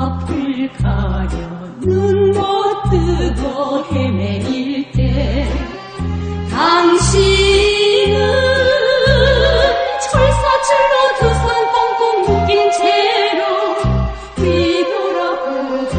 앞을 가려. 눈 못 뜨고 헤매일 때 당신은 철사철로 두 손 꽁꽁 묶인 채로 뒤돌아보고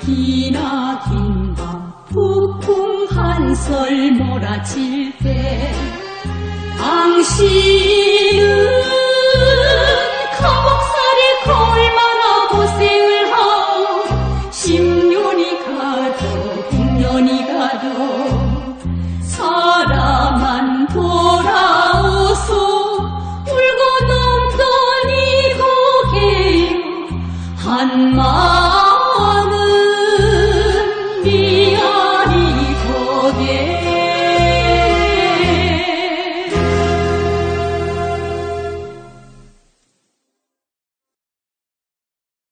기나 긴밤 북풍 한설 몰아칠 때 당신은 감옥살이 얼마나 고생을 하오. 10년이 가도 100년이 가도 사람만 돌아오소. 울고 이 고개요. 한마